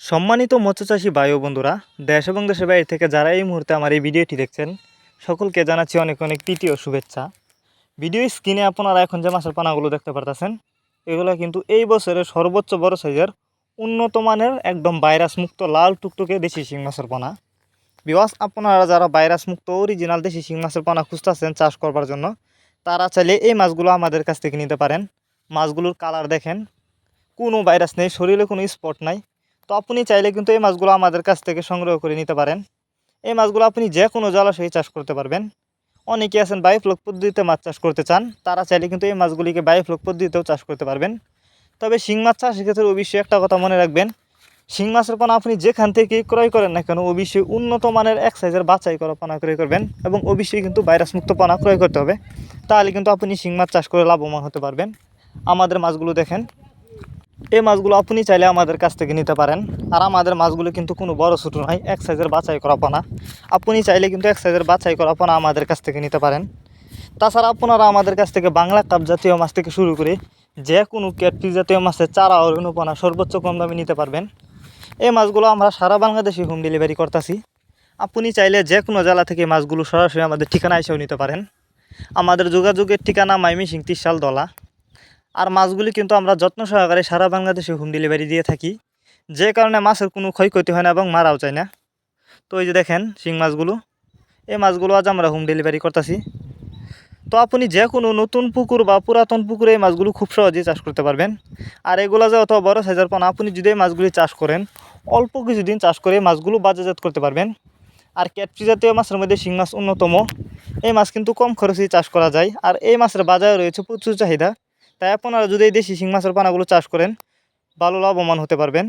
সম্মানিত মৎস্যচাষী বায়ু বন্ধুরা, দেশ এবং দেশের বাইরে থেকে যারা এই মুহূর্তে আমার এই ভিডিওটি দেখছেন, সকলকে জানাচ্ছি অনেক অনেক তৃতীয় শুভেচ্ছা। ভিডিও স্ক্রিনে আপনারা এখন যে মাছের পানাগুলো দেখতে পারতেছেন, এগুলো কিন্তু এই বছরের সর্বোচ্চ বড় সাইজের উন্নত মানের একদম ভাইরাস মুক্ত লাল টুকটুকে দেশি শিং মাছের পানা। বিবাস আপনারা যারা ভাইরাস মুক্ত অরিজিনাল দেশি শিং মাছের পানা খুঁজতেছেন চাষ করবার জন্য, তারা চাইলে এই মাছগুলো আমাদের কাছ থেকে নিতে পারেন। মাছগুলোর কালার দেখেন, কোনো ভাইরাস নেই, শরীরে কোনো স্পট নাই। তো আপনি চাইলে কিন্তু এই মাছগুলো আমাদের কাছ থেকে সংগ্রহ করে নিতে পারেন। এই মাছগুলো আপনি যে কোনো জলাশয়ে চাষ করতে পারবেন। অনেকে আছেন বায়োফ্লক পদ্ধতিতে মাছ চাষ করতে চান। তারা চাইলে কিন্তু এই মাছগুলিকে বায়োফ্লক পদ্ধতিতেও চাষ করতে পারবেন। তবে শিং মাছ চাষের ক্ষেত্রে অবশ্যই একটা কথা মনে রাখবেন, শিং মাছের পানা আপনি যেখান থেকে ক্রয় করেন না কেন, অবশ্যই উন্নত মানের এক সাইজের বাছাই করা পানা ক্রয় করবেন এবং অবশ্যই কিন্তু ভাইরাস মুক্ত পানা ক্রয় করতে হবে। তাহলে কিন্তু আপনি শিং মাছ চাষ করে লাভবান হতে পারবেন। আমাদের মাছগুলো দেখেন এই মাছগুলো আপনি চাইলে আমাদের কাছ থেকে নিতে পারেন। আর আমাদের মাছগুলো কিন্তু কোনো বড় ছোটো নয়, এক সাইজের বাছাই করা পানা। আপনি চাইলে কিন্তু এক সাইজের বাছাই করা পানা আমাদের কাছ থেকে নিতে পারেন। তাছাড়া আপনারা আমাদের কাছ থেকে বাংলা কাপ জাতীয় মাছ থেকে শুরু করে যে কোনো ক্যাটফিস জাতীয় মাছের চারা অনুপানা সর্বোচ্চ কম দামে নিতে পারবেন। এই মাছগুলো আমরা সারা বাংলাদেশে হোম ডেলিভারি করতেছি। আপনি চাইলে যে কোনো জেলা থেকে মাছগুলো সরাসরি আমাদের ঠিকানা এসেও নিতে পারেন। আমাদের যোগাযোগের ঠিকানা মাইমিসিং তিরশাল দলা। আর মাছগুলি কিন্তু আমরা যত্ন সহকারে সারা বাংলাদেশে হোম ডেলিভারি দিয়ে থাকি। যে কারণে মাছের কোনো ক্ষয়ক্ষতি হয় না এবং মারাও যায় না। তো এই যে দেখেন শিং মাছগুলো, এই মাছগুলো আজ আমরা হোম ডেলিভারি করতেছি। তো আপনি যে কোনো নতুন পুকুর বা পুরাতন পুকুরে এই মাছগুলো খুব সহজেই চাষ করতে পারবেন। আর এগুলো যে অত বড় সাইজের পান আপনি যদি এই মাছগুলি চাষ করেন, অল্প কিছুদিন চাষ করে মাছগুলো বাজারজাত করতে পারবেন। আর ক্যাটফি জাতীয় মাছের মধ্যে শিং মাছ অন্যতম। এই মাছ কিন্তু কম খরচেই চাষ করা যায়। আর এই মাছের বাজারে রয়েছে প্রচুর চাহিদা। তাই আপনারা যদি এই দেশি শিং মাছের পানাগুলো চাষ করেন ভালো লাভবান হতে পারবেন।